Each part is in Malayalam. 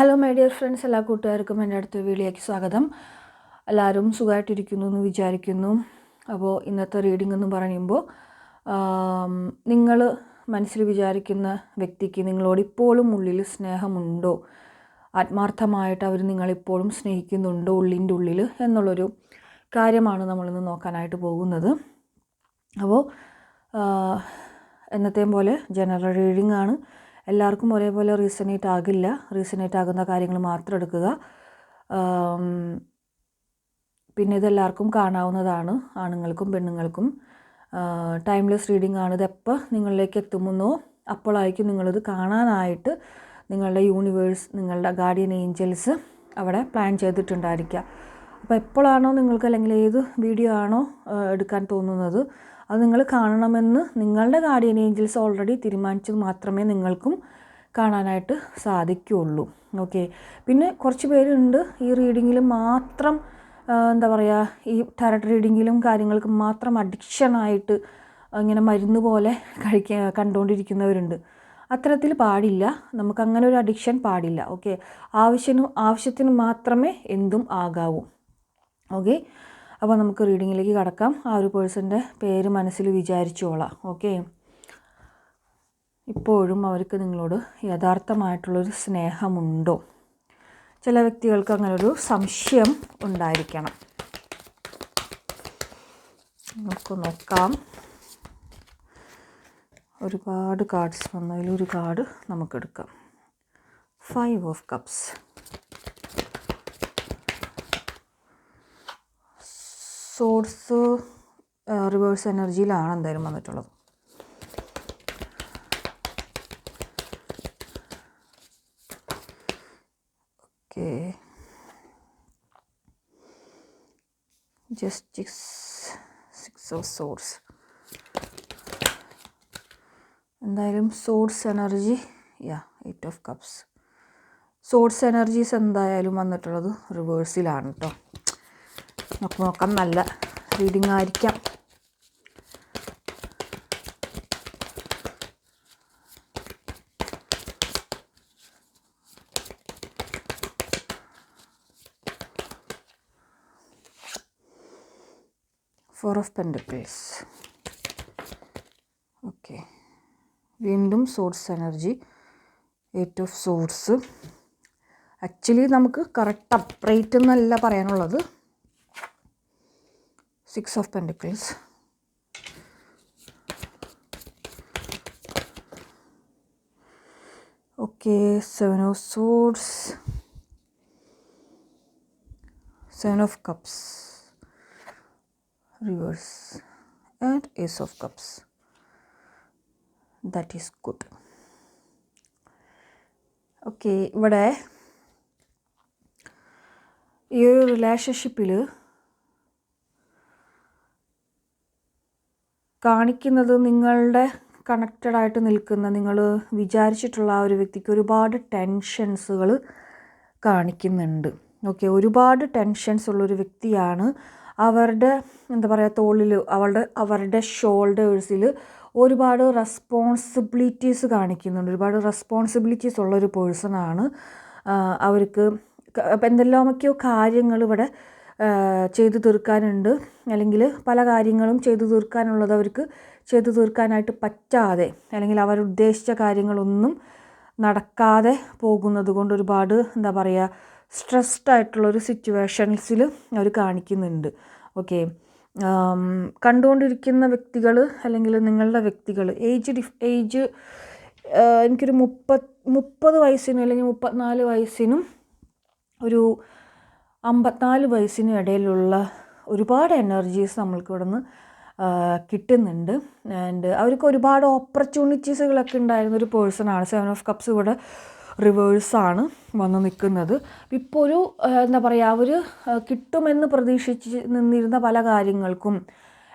ഹലോ മൈ ഡിയർ ഫ്രണ്ട്സ് എല്ലാ കൂട്ടുകാർക്കും എന്റെ അടുത്ത വീഡിയോയ്ക്ക് സ്വാഗതം. എല്ലാവരും സുഖമായിട്ടിരിക്കുന്നു എന്ന് വിചാരിക്കുന്നു. അപ്പോൾ ഇന്നത്തെ റീഡിംഗ് എന്ന് പറയുമ്പോൾ നിങ്ങൾ മനസ്സിൽ വിചാരിക്കുന്ന വ്യക്തിക്ക് നിങ്ങളോട് ഇപ്പോഴും ഉള്ളിൽ സ്നേഹമുണ്ടോ? ആത്മാർത്ഥമായിട്ട് അവർ നിങ്ങളിപ്പോഴും സ്നേഹിക്കുന്നുണ്ടോ ഉള്ളിന്റെ ഉള്ളിൽ എന്നുള്ളൊരു കാര്യമാണ് നമ്മളിന്ന് നോക്കാനായിട്ട് പോകുന്നത്. അപ്പോൾ എന്നത്തെയും പോലെ ജനറൽ റീഡിംഗ് ആണ്. എല്ലാവർക്കും ഒരേപോലെ റീസണേറ്റ് ആകില്ല. റീസണേറ്റ് ആകുന്ന കാര്യങ്ങൾ മാത്രം എടുക്കുക. പിന്നെ ഇതെല്ലാവർക്കും കാണാവുന്നതാണ്. ആണുങ്ങൾക്കും പെണ്ണുങ്ങൾക്കും. ടൈംലെസ് റീഡിംഗ് ആണ് ഇതെപ്പോൾ നിങ്ങളിലേക്ക് എത്തുമെന്നോ അപ്പോഴായിരിക്കും നിങ്ങളിത് കാണാനായിട്ട് നിങ്ങളുടെ യൂണിവേഴ്സ് നിങ്ങളുടെ ഗാർഡിയൻ ഏഞ്ചൽസ് അവിടെ പ്ലാൻ ചെയ്തിട്ടുണ്ടായിരിക്കുക. അപ്പോൾ എപ്പോഴാണോ നിങ്ങൾക്ക് അല്ലെങ്കിൽ ഏത് വീഡിയോ ആണോ എടുക്കാൻ തോന്നുന്നത് അത് നിങ്ങൾ കാണണമെന്ന് നിങ്ങളുടെ ഗാർഡിയൻ ഏഞ്ചൽസ് ഓൾറെഡി തീരുമാനിച്ചത് മാത്രമേ നിങ്ങൾക്കും കാണാനായിട്ട് സാധിക്കുകയുള്ളൂ. ഓക്കെ പിന്നെ കുറച്ച് പേരുണ്ട്. ഈ റീഡിങ്ങിൽ മാത്രം എന്താ പറയുക ഈ ടാരറ്റ് റീഡിങ്ങിലും കാര്യങ്ങൾക്കും മാത്രം അഡിക്ഷനായിട്ട് ഇങ്ങനെ മരുന്ന് പോലെ കഴിക്ക കണ്ടുകൊണ്ടിരിക്കുന്നവരുണ്ട് അത്തരത്തിൽ പാടില്ല. നമുക്ക് അങ്ങനെ ഒരു അഡിക്ഷൻ പാടില്ല. ഓക്കെ ആവശ്യത്തിന് ആവശ്യത്തിന് മാത്രമേ എന്തും ആകാവൂ. ഓക്കെ അപ്പോൾ നമുക്ക് റീഡിങ്ങിലേക്ക് കടക്കാം. ആ ഒരു പേഴ്സന്റെ പേര് മനസ്സിൽ വിചാരിച്ചോളാം. ഓക്കെ? ഇപ്പോഴും അവർക്ക് നിങ്ങളോട് യഥാർത്ഥമായിട്ടുള്ളൊരു സ്നേഹമുണ്ടോ? ചില വ്യക്തികൾക്ക് അങ്ങനെ ഒരു സംശയം ഉണ്ടായിരിക്കണം. നമുക്ക് നോക്കാം. ഒരുപാട് കാർഡ്സ് വന്നതിൽ ഒരു card നമുക്കെടുക്കാം. Five of cups source reverse എനർജിയിലാണ് എന്തായാലും വന്നിട്ടുള്ളത്. ഓക്കെ. ജസ്റ്റിക്സ് സിക്സ് ഓഫ് സോഴ്സ് എന്തായാലും source energy yeah eight of cups source energies എന്തായാലും വന്നിട്ടുള്ളത് റിവേഴ്സിലാണ് കേട്ടോ നമുക്ക് നോക്കാം. നല്ല റീഡിംഗ് ആയിരിക്കാം ഫോർ ഓഫ് പെൻഡപ്പിൾസ് ഓക്കെ വീണ്ടും source energy eight of source actually നമുക്ക് കറക്റ്റ് അപ്രൈറ്റ് എന്നല്ല പറയാനുള്ളത്. six of pentacles okay seven of swords seven of cups reverse and ace of cups that is good okay ഇവിടെ ഈ ഒരു റിലേഷൻഷിപ്പിൽ കാണിക്കുന്നത് നിങ്ങളുടെ കണക്റ്റഡ് ആയിട്ട് നിൽക്കുന്ന നിങ്ങൾ വിചാരിച്ചിട്ടുള്ള ആ ഒരു വ്യക്തിക്ക് ഒരുപാട് ടെൻഷൻസുകൾ കാണിക്കുന്നുണ്ട്. ഓക്കെ ഒരുപാട് ടെൻഷൻസ് ഉള്ളൊരു വ്യക്തിയാണ് അവരുടെ എന്താ പറയുക തോളിൽ അവളുടെ അവരുടെ ഷോൾഡേഴ്സിൽ ഒരുപാട് റെസ്പോൺസിബിലിറ്റീസ് കാണിക്കുന്നുണ്ട്. ഒരുപാട് റെസ്പോൺസിബിലിറ്റീസ് ഉള്ളൊരു പേഴ്സണാണ് അവർക്ക് എന്തെല്ലാമൊക്കെയോ കാര്യങ്ങൾ ഇവിടെ ചെയ്തു തീർക്കാനുണ്ട്. അല്ലെങ്കിൽ പല കാര്യങ്ങളും ചെയ്തു തീർക്കാനുള്ളത് അവർക്ക് ചെയ്തു തീർക്കാനായിട്ട് പറ്റാതെ അല്ലെങ്കിൽ അവർ ഉദ്ദേശിച്ച കാര്യങ്ങളൊന്നും നടക്കാതെ പോകുന്നത് കൊണ്ട് ഒരുപാട് എന്താ പറയുക സ്ട്രെസ്ഡ് ആയിട്ടുള്ളൊരു സിറ്റുവേഷൻസിൽ അവർ കാണിക്കുന്നുണ്ട്. ഓക്കെ കണ്ടുകൊണ്ടിരിക്കുന്ന വ്യക്തികൾ അല്ലെങ്കിൽ നിങ്ങളുടെ വ്യക്തികൾ ഏജ് ഡിഫ് ഏജ് എനിക്കൊരു മുപ്പത് മുപ്പത് വയസ്സിനും അല്ലെങ്കിൽ മുപ്പത്തിനാല് വയസ്സിനും ഒരു അമ്പത്തിനാല് വയസ്സിനും ഇടയിലുള്ള ഒരുപാട് എനർജീസ് നമ്മൾക്ക് നിന്ന് കിട്ടുന്നുണ്ട്. ആൻഡ് അവർക്ക് ഒരുപാട് ഓപ്പർച്യൂണിറ്റീസുകളൊക്കെ ഉണ്ടായിരുന്ന ഒരു പേഴ്സണാണ് സെവൻ ഓഫ് കപ്സ് ഇവിടെ റിവേഴ്സാണ് വന്ന് നിൽക്കുന്നത്. ഇപ്പോൾ ഒരു എന്താ പറയുക അവർ കിട്ടുമെന്ന് പ്രതീക്ഷിച്ച് നിന്നിരുന്ന പല കാര്യങ്ങൾക്കും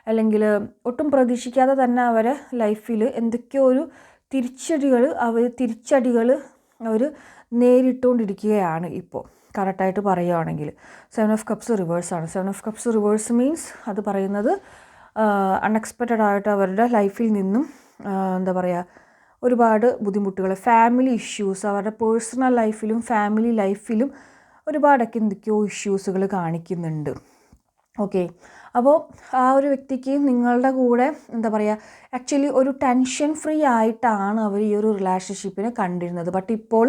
അല്ലെങ്കിൽ ഒട്ടും പ്രതീക്ഷിക്കാതെ തന്നെ അവരെ ലൈഫിൽ എന്തൊക്കെയോ ഒരു തിരിച്ചടികൾ അവർ തിരിച്ചടികൾ അവർ നേരിട്ടുകൊണ്ടിരിക്കുകയാണ് ഇപ്പോൾ കറക്റ്റായിട്ട് പറയുകയാണെങ്കിൽ seven of cups റിവേഴ്സാണ് seven of cups reverse means അത് പറയുന്നത് അൺഎക്സ്പെക്റ്റഡ് ആയിട്ട് അവരുടെ ലൈഫിൽ നിന്നും എന്താ പറയുക ഒരുപാട് ബുദ്ധിമുട്ടുകൾ ഫാമിലി ഇഷ്യൂസ് അവരുടെ പേഴ്സണൽ ലൈഫിലും ഫാമിലി ലൈഫിലും ഒരുപാടൊക്കെ എന്തൊക്കെയോ ഇഷ്യൂസുകൾ കാണിക്കുന്നുണ്ട്. ഓക്കെ അപ്പോൾ ആ ഒരു വ്യക്തിക്ക് നിങ്ങളുടെ കൂടെ എന്താ പറയുക ആക്ച്വലി ഒരു ടെൻഷൻ ഫ്രീ ആയിട്ടാണ് അവർ ഈ ഒരു റിലേഷൻഷിപ്പിനെ കണ്ടിരുന്നത്. ബട്ട് ഇപ്പോൾ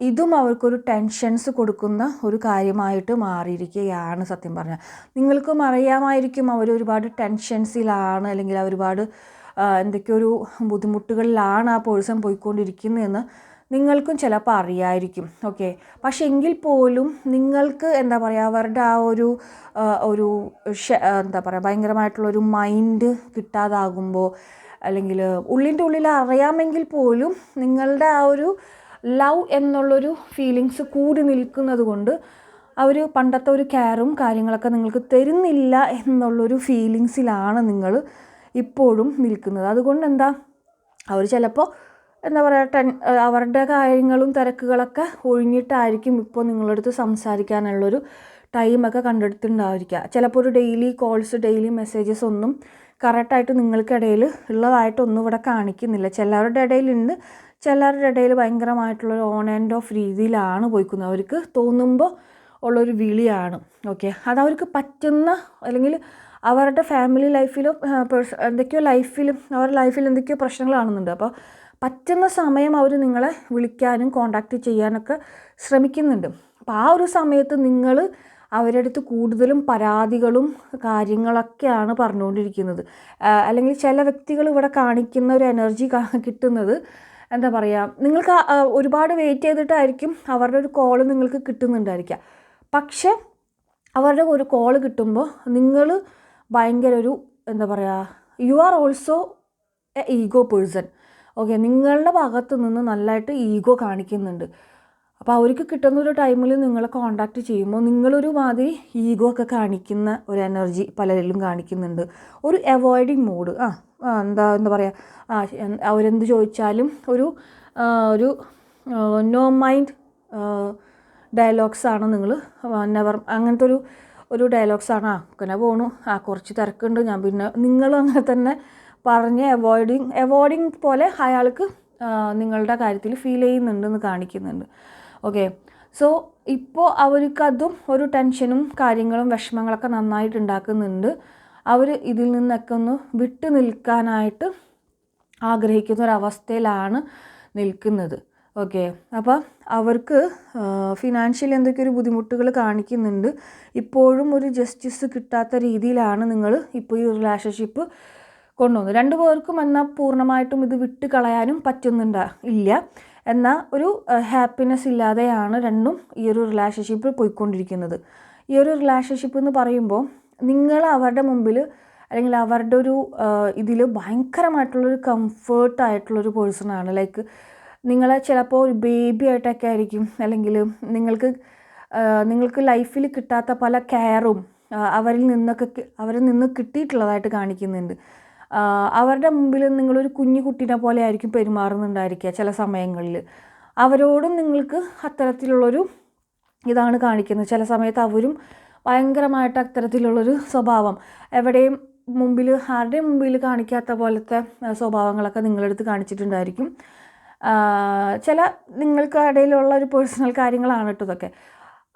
ഇതും അവർക്കൊരു ടെൻഷൻസ് കൊടുക്കുന്ന ഒരു കാര്യമായിട്ട് മാറിയിരിക്കുകയാണ് സത്യം പറഞ്ഞാൽ. നിങ്ങൾക്കും അറിയാമായിരിക്കും അവർ ഒരുപാട് ടെൻഷൻസിലാണ് അല്ലെങ്കിൽ ഒരുപാട് എന്തൊക്കെയോ ഒരു ബുദ്ധിമുട്ടുകളിലാണ് ആ പേഴ്സൺ പോയിക്കൊണ്ടിരിക്കുന്നതെന്ന് നിങ്ങൾക്കും ചിലപ്പോൾ അറിയായിരിക്കും. ഓക്കെ പക്ഷെ എങ്കിൽ പോലും നിങ്ങൾക്ക് എന്താ പറയുക അവരുടെ ആ ഒരു ഒരു എന്താ പറയുക ഭയങ്കരമായിട്ടുള്ളൊരു മൈൻഡ് കിട്ടാതാകുമ്പോൾ അല്ലെങ്കിൽ ഉള്ളിന്റെ ഉള്ളിൽ അറിയാമെങ്കിൽ പോലും നിങ്ങളുടെ ആ ഒരു ലവ് എന്നുള്ളൊരു ഫീലിങ്സ് കൂടി നിൽക്കുന്നത് കൊണ്ട് അവർ പണ്ടത്തെ ഒരു കെയറും കാര്യങ്ങളൊക്കെ നിങ്ങൾക്ക് തരുന്നില്ല എന്നുള്ളൊരു ഫീലിങ്സിലാണ് നിങ്ങൾ ഇപ്പോഴും നിൽക്കുന്നത്. അതുകൊണ്ട് എന്താ അവർ ചിലപ്പോൾ എന്താ പറയുക ടെൻ അവരുടെ കാര്യങ്ങളും തിരക്കുകളൊക്കെ ഒഴിഞ്ഞിട്ടായിരിക്കും ഇപ്പോൾ നിങ്ങളുടെ അടുത്ത് സംസാരിക്കാനുള്ളൊരു ടൈമൊക്കെ കണ്ടെടുത്തിട്ടുണ്ടായിരിക്കുക. ചിലപ്പോൾ ഒരു ഡെയിലി കോൾസ് ഡെയിലി മെസ്സേജസ് ഒന്നും കറക്റ്റായിട്ട് നിങ്ങൾക്കിടയിൽ ഉള്ളതായിട്ടൊന്നും ഇവിടെ കാണിക്കുന്നില്ല. ചിലവരുടെ ഇടയിലുണ്ട്. ചിലരുടെ ഇടയിൽ ഭയങ്കരമായിട്ടുള്ളൊരു ഓൺ ആൻഡ് ഓഫ് രീതിയിലാണ് പോയിക്കുന്നത്. അവർക്ക് തോന്നുമ്പോൾ ഉള്ളൊരു വിളിയാണ്. ഓക്കെ അതവർക്ക് പറ്റുന്ന അല്ലെങ്കിൽ അവരുടെ ഫാമിലി ലൈഫിലും പേഴ്സ എന്തൊക്കെയോ ലൈഫിലും അവരുടെ ലൈഫിൽ എന്തൊക്കെയോ പ്രശ്നങ്ങൾ കാണുന്നുണ്ട്. അപ്പോൾ പറ്റുന്ന സമയം അവർ നിങ്ങളെ വിളിക്കാനും കോണ്ടാക്റ്റ് ചെയ്യാനൊക്കെ ശ്രമിക്കുന്നുണ്ട്. അപ്പോൾ ആ ഒരു സമയത്ത് നിങ്ങൾ അവരുടെ അടുത്ത് കൂടുതലും പരാതികളും കാര്യങ്ങളൊക്കെയാണ് പറഞ്ഞുകൊണ്ടിരിക്കുന്നത്. അല്ലെങ്കിൽ ചില വ്യക്തികൾ ഇവിടെ കാണിക്കുന്ന ഒരു എനർജി കിട്ടുന്നത് എന്താ പറയുക നിങ്ങൾക്ക് ഒരുപാട് വെയിറ്റ് ചെയ്തിട്ടായിരിക്കും അവരുടെ ഒരു കോൾ നിങ്ങൾക്ക് കിട്ടുന്നുണ്ടായിരിക്കുക. പക്ഷെ അവരുടെ ഒരു കോൾ കിട്ടുമ്പോൾ നിങ്ങൾ ഭയങ്കര ഒരു എന്താ പറയുക you are also a ego person okay നിങ്ങളുടെ ഭാഗത്ത് നിന്ന് നല്ലതായിട്ട് ഈഗോ കാണിക്കുന്നുണ്ട്. അപ്പോൾ അവർക്ക് കിട്ടുന്ന ഒരു ടൈമിൽ നിങ്ങളെ കോണ്ടാക്ട് ചെയ്യുമ്പോൾ നിങ്ങളൊരു മാതിരി ഈഗോ ഒക്കെ കാണിക്കുന്ന ഒരു എനർജി പലരിലും കാണിക്കുന്നുണ്ട്. ഒരു അവോയ്ഡിങ് മൂഡ് ആ എന്താ എന്താ പറയുക അവരെന്ത് ചോദിച്ചാലും ഒരു ഒരു നോ മൈൻഡ് ഡയലോഗ്സാണ് നിങ്ങൾ നെവർ അങ്ങനത്തെ ഒരു ഒരു ഡയലോഗ്സാണ് ആ അങ്ങനെ പോണു. ആ കുറച്ച് തിരക്കുണ്ട്. ഞാൻ പിന്നെ നിങ്ങളും അങ്ങനെ തന്നെ പറഞ്ഞ് അവോയ്ഡിങ് അവോയ്ഡിങ് പോലെ അയാൾക്ക് നിങ്ങളുടെ കാര്യത്തിൽ ഫീൽ ചെയ്യുന്നുണ്ടെന്ന് കാണിക്കുന്നുണ്ട്. ഓക്കെ സോ ഇപ്പോൾ അവർക്കതും ഒരു ടെൻഷനും കാര്യങ്ങളും വിഷമങ്ങളൊക്കെ നന്നായിട്ട് ഉണ്ടാക്കുന്നുണ്ട്. അവർ ഇതിൽ നിന്നൊക്കെ ഒന്ന് വിട്ടു നിൽക്കാനായിട്ട് ആഗ്രഹിക്കുന്ന ഒരവസ്ഥയിലാണ് നിൽക്കുന്നത്. ഓക്കെ അപ്പോൾ അവർക്ക് ഫിനാൻഷ്യലി എന്തൊക്കെ ഒരു ബുദ്ധിമുട്ടുകൾ കാണിക്കുന്നുണ്ട്. ഇപ്പോഴും ഒരു ജസ്റ്റിസ് കിട്ടാത്ത രീതിയിലാണ് നിങ്ങൾ ഇപ്പോൾ ഈ റിലേഷൻഷിപ്പ് കൊണ്ടുവന്നത്. രണ്ടു പേർക്കും എന്നാൽ പൂർണമായിട്ടും ഇത് വിട്ട് കളയാനും പറ്റുന്നുണ്ട് ഇല്ല. എന്നാൽ ഒരു ഹാപ്പിനെസ് ഇല്ലാതെയാണ് രണ്ടും ഈ ഒരു റിലേഷൻഷിപ്പ് പോയിക്കൊണ്ടിരിക്കുന്നത്. ഈ ഒരു റിലേഷൻഷിപ്പ് എന്ന് പറയുമ്പോൾ നിങ്ങൾ അവരുടെ മുമ്പിൽ അല്ലെങ്കിൽ അവരുടെ ഒരു ഇതിൽ ഭയങ്കരമായിട്ടുള്ളൊരു കംഫേർട്ടായിട്ടുള്ളൊരു പേഴ്സണാണ് ലൈക്ക് നിങ്ങളെ ചിലപ്പോൾ ഒരു ബേബി ആയിട്ടൊക്കെ ആയിരിക്കും. അല്ലെങ്കിൽ നിങ്ങൾക്ക് നിങ്ങൾക്ക് ലൈഫിൽ കിട്ടാത്ത പല കെയറും അവരിൽ നിന്നൊക്കെ അവരിൽ നിന്ന് കിട്ടിയിട്ടുള്ളതായിട്ട് കാണിക്കുന്നുണ്ട്. അവരുടെ മുമ്പിൽ നിങ്ങളൊരു കുഞ്ഞു കുട്ടീനെ പോലെ ആയിരിക്കും പെരുമാറുന്നുണ്ടായിരിക്കുക ചില സമയങ്ങളിൽ. അവരോടും നിങ്ങൾക്ക് അത്തരത്തിലുള്ളൊരു ഇതാണ് കാണിക്കുന്നത്. ചില സമയത്ത് അവരും ഭയങ്കരമായിട്ട് അത്തരത്തിലുള്ളൊരു സ്വഭാവം. എവിടെയും മുമ്പിൽ ആരുടെയും മുമ്പിൽ കാണിക്കാത്ത പോലത്തെ സ്വഭാവങ്ങളൊക്കെ നിങ്ങളെടുത്ത് കാണിച്ചിട്ടുണ്ടായിരിക്കും. ചില നിങ്ങൾക്ക് ഇടയിലുള്ള ഒരു പേഴ്സണൽ കാര്യങ്ങളാണ് കേട്ടോ ഇതൊക്കെ.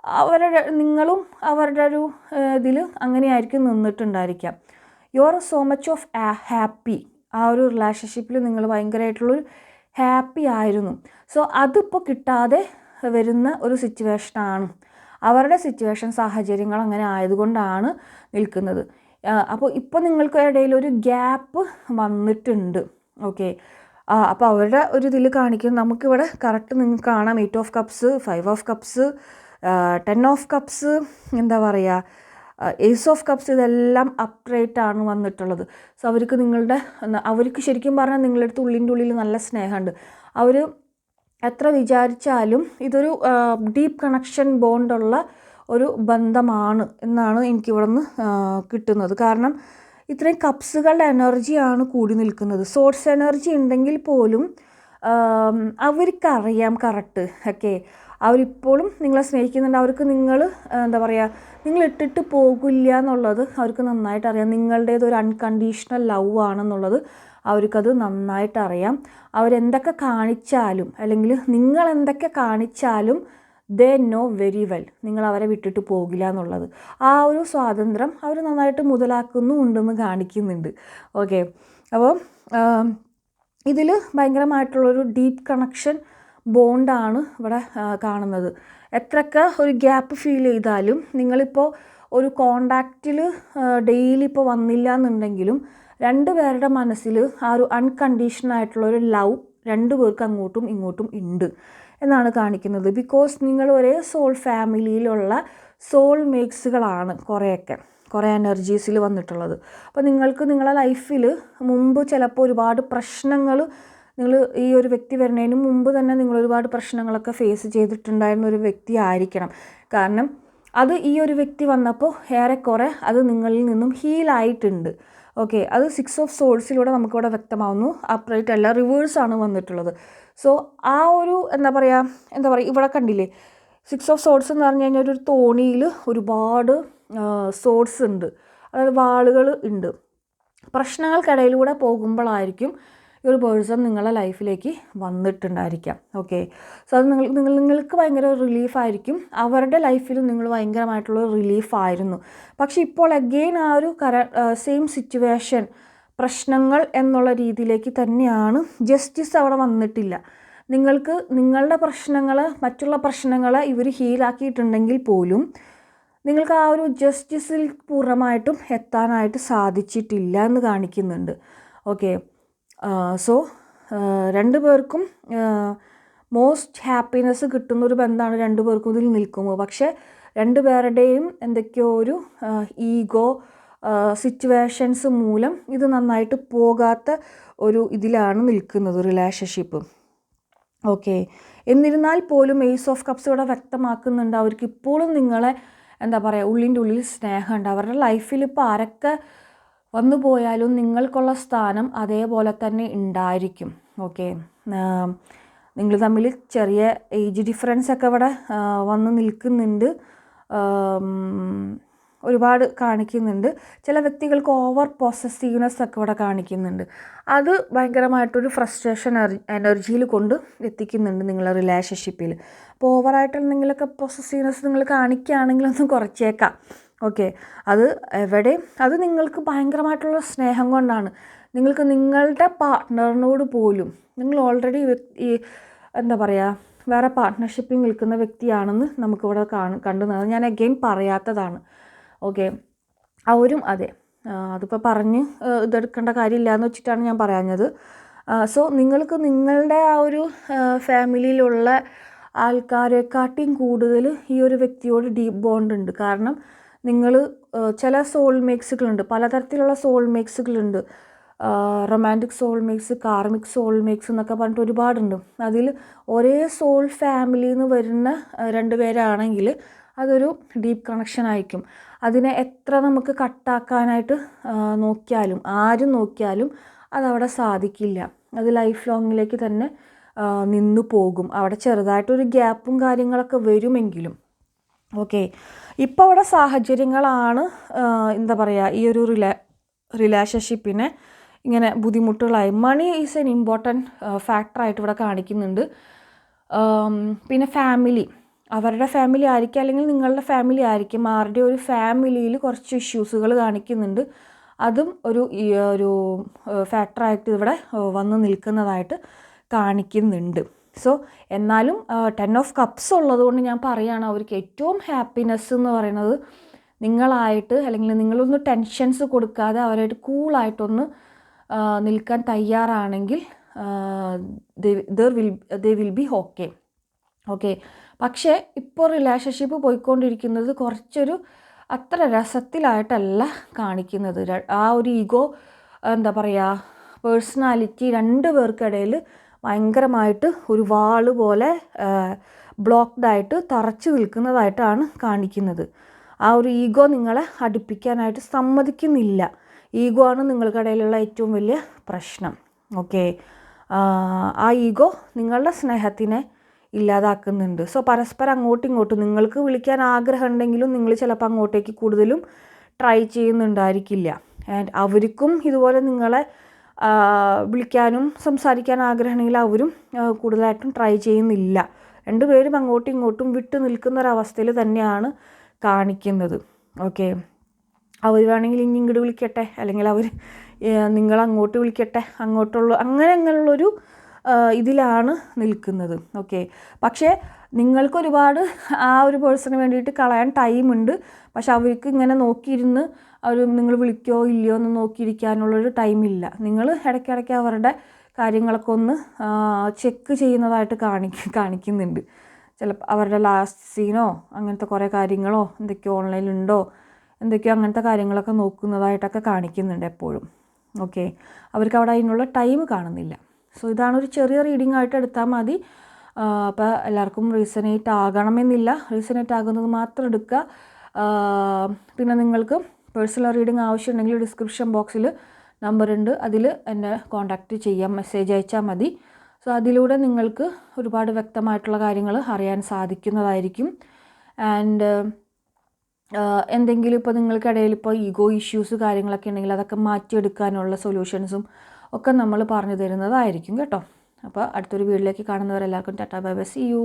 അവരുടെ നിങ്ങളും അവരുടെ ഒരു ഇതിൽ അങ്ങനെയായിരിക്കും നിന്നിട്ടുണ്ടായിരിക്കാം. You are so much of happy ആ ഒരു റിലേഷൻഷിപ്പിൽ നിങ്ങൾ ഭയങ്കരമായിട്ടുള്ളൊരു ഹാപ്പി ആയിരുന്നു. സോ അതിപ്പോൾ കിട്ടാതെ വരുന്ന ഒരു സിറ്റുവേഷനാണ് അവരുടെ സിറ്റുവേഷൻ സാഹചര്യങ്ങൾ അങ്ങനെ ആയതുകൊണ്ടാണ് നിൽക്കുന്നത്. അപ്പോൾ ഇപ്പോൾ നിങ്ങൾക്ക് ഇടയിൽ ഒരു ഗ്യാപ്പ് വന്നിട്ടുണ്ട് ഓക്കെ അപ്പോൾ അവരുടെ ഒരു ഇതിൽ കാണിക്കും നമുക്കിവിടെ കറക്റ്റ് നിങ്ങൾക്ക് കാണാം. Eight of cups five of cups ten of cups എന്താ പറയുക ഏസ് ഓഫ് കപ്സ് ഇതെല്ലാം അപ്രേറ്റ് ആണ് വന്നിട്ടുള്ളത്. സോ അവർക്ക് നിങ്ങളുടെ അവർക്ക് ശരിക്കും പറഞ്ഞാൽ നിങ്ങളുടെ അടുത്ത് ഉള്ളിന്റെ ഉള്ളിൽ നല്ല സ്നേഹമുണ്ട്. അവർ എത്ര വിചാരിച്ചാലും ഇതൊരു ഡീപ്പ് കണക്ഷൻ ബോണ്ടുള്ള ഒരു ബന്ധമാണ് എന്നാണ് എനിക്കിവിടെ നിന്ന് കിട്ടുന്നത്. കാരണം ഇത്രയും കപ്സുകളുടെ എനർജിയാണ് കൂടി നിൽക്കുന്നത്. സോഴ്സ് എനർജി ഉണ്ടെങ്കിൽ പോലും അവർക്കറിയാം കറക്റ്റ് ഓക്കെ അവരിപ്പോഴും നിങ്ങളെ സ്നേഹിക്കുന്നുണ്ട്. അവർക്ക് നിങ്ങൾ എന്താ പറയുക നിങ്ങൾ ഇട്ടിട്ട് പോകില്ല എന്നുള്ളത് അവർക്ക് നന്നായിട്ട് അറിയാം. നിങ്ങളുടേത് ഒരു അൺകണ്ടീഷണൽ ലവ് ആണെന്നുള്ളത് അവർക്കത് നന്നായിട്ട് അറിയാം. അവരെന്തൊക്കെ കാണിച്ചാലും അല്ലെങ്കിൽ നിങ്ങൾ എന്തൊക്കെ കാണിച്ചാലും ദേ നോ വെരി വെൽ നിങ്ങൾ അവരെ വിട്ടിട്ട് പോകില്ല എന്നുള്ളത്. ആ ഒരു സ്വാതന്ത്ര്യം അവർ നന്നായിട്ട് മുതലാക്കുന്നുണ്ടെന്ന് കാണിക്കുന്നുണ്ട്. ഓക്കെ അപ്പോൾ ഇതിൽ ഭയങ്കരമായിട്ടുള്ളൊരു ഡീപ്പ് കണക്ഷൻ ബോണ്ടാണ് ഇവിടെ കാണുന്നത്. എത്രയൊക്കെ ഒരു ഗ്യാപ്പ് ഫീൽ ചെയ്താലും നിങ്ങളിപ്പോൾ ഒരു കോണ്ടാക്റ്റിൽ ഡെയിലി ഇപ്പോൾ വന്നില്ല എന്നുണ്ടെങ്കിലും രണ്ട് പേരുടെ മനസ്സിൽ ആ ഒരു അൺകണ്ടീഷണായിട്ടുള്ള ഒരു ലവ് രണ്ട് പേർക്ക് അങ്ങോട്ടും ഇങ്ങോട്ടും ഉണ്ട് എന്നാണ് കാണിക്കുന്നത്. ബിക്കോസ് നിങ്ങൾ ഒരേ സോൾ ഫാമിലിയിലുള്ള സോൾ മേക്സുകളാണ് കുറേയൊക്കെ കുറേ എനർജീസിൽ വന്നിട്ടുള്ളത്. അപ്പോൾ നിങ്ങൾക്ക് നിങ്ങളെ ലൈഫിൽ മുമ്പ് ചിലപ്പോൾ ഒരുപാട് പ്രശ്നങ്ങൾ നിങ്ങൾ ഈ ഒരു വ്യക്തി വരുന്നതിന് മുമ്പ് തന്നെ നിങ്ങൾ ഒരുപാട് പ്രശ്നങ്ങളൊക്കെ ഫേസ് ചെയ്തിട്ടുണ്ടായിരുന്ന ഒരു വ്യക്തി ആയിരിക്കണം. കാരണം അത് ഈ ഒരു വ്യക്തി വന്നപ്പോൾ ഏറെക്കുറെ അത് നിങ്ങളിൽ നിന്നും ഹീലായിട്ടുണ്ട് ഓക്കെ അത് സിക്സ് ഓഫ് സോൾസിലൂടെ നമുക്കിവിടെ വ്യക്തമാവുന്നു. അപ്രൈറ്റ് അല്ല റിവേഴ്സ് ആണ് വന്നിട്ടുള്ളത്. സോ ആ ഒരു എന്താ പറയുക എന്താ പറയുക ഇവിടെ കണ്ടില്ലേ? സിക്സ് ഓഫ് സോഡ്സ് എന്ന് പറഞ്ഞു കഴിഞ്ഞാൽ ഒരു തോണിയിൽ ഒരുപാട് സോഡ്സ് ഉണ്ട്. അതായത് വാളുകൾ ഉണ്ട്. പ്രശ്നങ്ങൾക്കിടയിലൂടെ പോകുമ്പോഴായിരിക്കും ഈ ഒരു പേഴ്സൺ നിങ്ങളുടെ ലൈഫിലേക്ക് വന്നിട്ടുണ്ടായിരിക്കാം. ഓക്കെ സോ അത് നിങ്ങൾ നിങ്ങൾ നിങ്ങൾക്ക് ഭയങ്കര റിലീഫായിരിക്കും അവരുടെ ലൈഫിൽ നിങ്ങൾ ഭയങ്കരമായിട്ടുള്ള റിലീഫായിരുന്നു പക്ഷേ ഇപ്പോൾ അഗെയിൻ ആ ഒരു കര സെയിം സിറ്റുവേഷൻ പ്രശ്നങ്ങൾ എന്നുള്ള രീതിയിലേക്ക് തന്നെയാണ് ജസ്റ്റിസ് അവിടെ വന്നിട്ടില്ല. നിങ്ങൾക്ക് നിങ്ങളുടെ പ്രശ്നങ്ങൾ മറ്റുള്ള പ്രശ്നങ്ങൾ ഇവർ ഹീലാക്കിയിട്ടുണ്ടെങ്കിൽ പോലും നിങ്ങൾക്ക് ആ ഒരു ജസ്റ്റിസിൽ പൂർണമായിട്ടും എത്താനായിട്ട് സാധിച്ചിട്ടില്ല എന്ന് കാണിക്കുന്നുണ്ട്. ഓക്കെ സോ രണ്ടു പേർക്കും മോസ്റ്റ് ഹാപ്പിനെസ് കിട്ടുന്ന ഒരു ബന്ധമാണ് രണ്ടു പേർക്കും ഇതിൽ നിൽക്കുമ്പോൾ പക്ഷേ രണ്ടു പേരുടെയും എന്തൊക്കെയോ ഒരു ഈഗോ സിറ്റുവേഷൻസ് മൂലം ഇത് നന്നായിട്ട് പോകാത്ത ഒരു ഇതിലാണ് നിൽക്കുന്നത് റിലേഷൻഷിപ്പ് ഓക്കെ എന്നിരുന്നാൽ പോലും എയ്സ് ഓഫ് കപ്സ് ഇവിടെ വ്യക്തമാക്കുന്നുണ്ട്. അവർക്ക് ഇപ്പോഴും നിങ്ങളെ എന്താ പറയുക ഉള്ളിന്റെ ഉള്ളിൽ സ്നേഹമുണ്ട്. അവരുടെ ലൈഫിൽ ഇപ്പോൾ ആരൊക്കെ വന്നു പോയാലും നിങ്ങൾക്കുള്ള സ്ഥാനം അതേപോലെ തന്നെ ഉണ്ടായിരിക്കും. ഓക്കെ. നിങ്ങൾ തമ്മിൽ ചെറിയ ഏജ് ഡിഫറൻസ് ഒക്കെ ഇവിടെ വന്ന് നിൽക്കുന്നുണ്ട്. ഒരുപാട് കാണിക്കുന്നുണ്ട്. ചില വ്യക്തികൾക്ക് ഓവർ പോസസീവ്നെസ് ഒക്കെ ഇവിടെ കാണിക്കുന്നുണ്ട്. അത് ഭയങ്കരമായിട്ടൊരു ഫ്രസ്ട്രേഷൻ എനർജിയിൽ കൊണ്ട് എത്തിക്കുന്നുണ്ട് നിങ്ങളെ റിലേഷൻഷിപ്പിൽ അപ്പോൾ ഓവറായിട്ട് എന്തെങ്കിലുമൊക്കെ പോസസീവ്നെസ് നിങ്ങൾ കാണിക്കുകയാണെങ്കിൽ ഒന്ന് കുറച്ചേക്കാം. ഓക്കെ. അത് എവിടെ? അത് നിങ്ങൾക്ക് ഭയങ്കരമായിട്ടുള്ള സ്നേഹം കൊണ്ടാണ്. നിങ്ങൾക്ക് നിങ്ങളുടെ പാർട്ട്ണറിനോട് പോലും നിങ്ങൾ ഓൾറെഡി ഈ എന്താ പറയുക വേറെ പാർട്ട്ണർഷിപ്പിൽ നിൽക്കുന്ന വ്യക്തിയാണെന്ന് നമുക്കിവിടെ കാണും കണ്ടു. ഞാൻ അഗെയിൻ പറയാത്തതാണ്. ഓക്കെ. അവരും അതെ. അതിപ്പോൾ പറഞ്ഞ് ഇതെടുക്കേണ്ട കാര്യമില്ല എന്ന് വെച്ചിട്ടാണ് ഞാൻ പറയാഞ്ഞത്. സോ നിങ്ങൾക്ക് നിങ്ങളുടെ ആ ഒരു ഫാമിലിയിലുള്ള ആൾക്കാരെക്കാട്ടിയും കൂടുതൽ ഈ ഒരു വ്യക്തിയോട് ഡീപ്പ് ബോണ്ട് ഉണ്ട്. കാരണം നിങ്ങൾ ചില സോൾ മേക്സുകളുണ്ട് പലതരത്തിലുള്ള soul മേക്സുകളുണ്ട് romantic soul mates karmic soul mates എന്നൊക്കെ പറഞ്ഞിട്ട് ഒരുപാടുണ്ട്. അതിൽ ഒരേ സോൾ ഫാമിലിയിൽ നിന്ന് വരുന്ന രണ്ട് പേരാണെങ്കിൽ അതൊരു ഡീപ്പ് കണക്ഷൻ ആയിരിക്കും. അതിനെ എത്ര നമുക്ക് കട്ടാക്കാനായിട്ട് നോക്കിയാലും ആരും നോക്കിയാലും അതവിടെ സാധിക്കില്ല. അത് ലൈഫ് ലോങ്ങിലേക്ക് തന്നെ നിന്നു പോകും. അവിടെ ചെറുതായിട്ടൊരു ഗ്യാപ്പും കാര്യങ്ങളൊക്കെ വരുമെങ്കിലും. ഓക്കെ. ഇപ്പോൾ അവിടെ സാഹചര്യങ്ങളാണ് എന്താ പറയുക ഈ ഒരു റിലേ റിലേഷൻഷിപ്പിനെ ഇങ്ങനെ ബുദ്ധിമുട്ടുകളായി. മണി ഈസ് എൻ ഇമ്പോർട്ടന്റ് ഫാക്ടറായിട്ട് ഇവിടെ കാണിക്കുന്നുണ്ട്. പിന്നെ ഫാമിലി. അവരുടെ ഫാമിലി ആയിരിക്കും അല്ലെങ്കിൽ നിങ്ങളുടെ ഫാമിലി ആയിരിക്കും. ആരുടെ ഒരു ഫാമിലിയിൽ കുറച്ച് ഇഷ്യൂസുകൾ കാണിക്കുന്നുണ്ട്. അതും ഒരു ഒരു ഫാക്ടറായിട്ട് ഇവിടെ വന്ന് നിൽക്കുന്നതായിട്ട് കാണിക്കുന്നുണ്ട്. സോ എന്നാലും ടെൻ ഓഫ് കപ്സ് ഉള്ളതുകൊണ്ട് ഞാൻ പറയുകയാണ് അവർക്ക് ഏറ്റവും ഹാപ്പിനെസ് എന്ന് പറയുന്നത് നിങ്ങളായിട്ട് അല്ലെങ്കിൽ നിങ്ങളൊന്ന് ടെൻഷൻസ് കൊടുക്കാതെ അവരായിട്ട് കൂളായിട്ടൊന്ന് നിൽക്കാൻ തയ്യാറാണെങ്കിൽ there will they will be okay okay പക്ഷേ ഇപ്പോൾ റിലേഷൻഷിപ്പ് പോയിക്കൊണ്ടിരിക്കുന്നത് കുറച്ചൊരു അത്ര രസത്തിലായിട്ടല്ല കാണിക്കുന്നത്. ആ ഒരു ഈഗോ എന്താ പറയുക പേഴ്സണാലിറ്റി രണ്ട് പേർക്കിടയിൽ ഭയങ്കരമായിട്ട് ഒരു വാൾ പോലെ ബ്ലോക്ക്ഡ് ആയിട്ട് തറച്ചു നിൽക്കുന്നതായിട്ടാണ് കാണിക്കുന്നത്. ആ ഒരു ഈഗോ നിങ്ങളെ അടുപ്പിക്കാനായിട്ട് സമ്മതിക്കുന്നില്ല. ഈഗോ ആണ് നിങ്ങൾക്കിടയിലുള്ള ഏറ്റവും വലിയ പ്രശ്നം. ഓക്കെ. ആ ഈഗോ നിങ്ങളുടെ സ്നേഹത്തിനെ ഇല്ലാതാക്കുന്നുണ്ട്. സോ പരസ്പരം അങ്ങോട്ടും ഇങ്ങോട്ടും നിങ്ങൾക്ക് വിളിക്കാൻ ആഗ്രഹം ഉണ്ടെങ്കിലും നിങ്ങൾ ചിലപ്പോൾ അങ്ങോട്ടേക്ക് കൂടുതലും ട്രൈ ചെയ്യുന്നുണ്ടായിരിക്കില്ല. ആൻഡ് അവർക്കും ഇതുപോലെ നിങ്ങളെ വിളിക്കാനും സംസാരിക്കാൻ ആഗ്രഹമുണ്ടെങ്കിൽ അവരും കൂടുതലായിട്ടും ട്രൈ ചെയ്യുന്നില്ല. രണ്ടുപേരും അങ്ങോട്ടും ഇങ്ങോട്ടും വിട്ടു നിൽക്കുന്ന ഒരവസ്ഥയിൽ തന്നെയാണ് കാണിക്കുന്നത്. ഓക്കെ അവർ വേണമെങ്കിൽ ഇനി ഇങ്ങോട്ട് വിളിക്കട്ടെ. അല്ലെങ്കിൽ അവർ നിങ്ങൾ അങ്ങോട്ട് വിളിക്കട്ടെ. അങ്ങോട്ടുള്ള അങ്ങനെ അങ്ങനെയുള്ളൊരു ഇതിലാണ് നിൽക്കുന്നത്. ഓക്കെ പക്ഷേ നിങ്ങൾക്ക് ഒരുപാട് ആ ഒരു പേഴ്സണിന് വേണ്ടിയിട്ട് കളയാൻ ടൈമുണ്ട്. പക്ഷെ അവർക്ക് ഇങ്ങനെ നോക്കിയിരുന്ന് അവർ നിങ്ങൾ വിളിക്കോ ഇല്ലയോ എന്ന് നോക്കിയിരിക്കാനുള്ളൊരു ടൈമില്ല. നിങ്ങൾ ഇടയ്ക്കിടയ്ക്ക് അവരുടെ കാര്യങ്ങളൊക്കെ ഒന്ന് ചെക്ക് ചെയ്യുന്നതായിട്ട് കാണിക്ക കാണിക്കുന്നുണ്ട്. ചിലപ്പോൾ അവരുടെ ലാസ്റ്റ് സീനോ അങ്ങനത്തെ കുറേ കാര്യങ്ങളോ എന്തൊക്കെയോ ഓൺലൈനിലുണ്ടോ എന്തൊക്കെയോ അങ്ങനത്തെ കാര്യങ്ങളൊക്കെ നോക്കുന്നതായിട്ടൊക്കെ കാണിക്കുന്നുണ്ട് എപ്പോഴും. ഓക്കെ അവർക്ക് അവിടെ അതിനുള്ള ടൈം കാണുന്നില്ല. സോ ഇതാണ് ഒരു ചെറിയ റീഡിംഗ് ആയിട്ട് എടുത്താൽ മതി. അപ്പോൾ എല്ലാവർക്കും റീസണേറ്റ് ആകണമെന്നില്ല. റീസണേറ്റ് ആകുന്നത് മാത്രം എടുക്കുക. പിന്നെ നിങ്ങൾക്ക് പേഴ്സണൽ റീഡിംഗ് ആവശ്യമുണ്ടെങ്കിൽ ഡിസ്ക്രിപ്ഷൻ ബോക്സിൽ നമ്പർ ഉണ്ട്. അതിൽ എന്നെ കോൺടാക്റ്റ് ചെയ്യാം. മെസ്സേജ് അയച്ചാൽ മതി. സോ അതിലൂടെ നിങ്ങൾക്ക് ഒരുപാട് വ്യക്തമായിട്ടുള്ള കാര്യങ്ങൾ അറിയാൻ സാധിക്കുന്നതായിരിക്കും. ആൻഡ് എന്തെങ്കിലും ഇപ്പോൾ നിങ്ങൾക്കിടയിൽ ഇപ്പോൾ ഈഗോ ഇഷ്യൂസ് കാര്യങ്ങളൊക്കെ ഉണ്ടെങ്കിൽ അതൊക്കെ മാറ്റിയെടുക്കാനുള്ള സൊല്യൂഷൻസും ഒക്കെ നമ്മൾ പറഞ്ഞു തരുന്നതായിരിക്കും കേട്ടോ. അപ്പോൾ അടുത്തൊരു വീഡിയോയിലേക്ക് കാണുന്നവരെല്ലാവർക്കും tata bye bye see you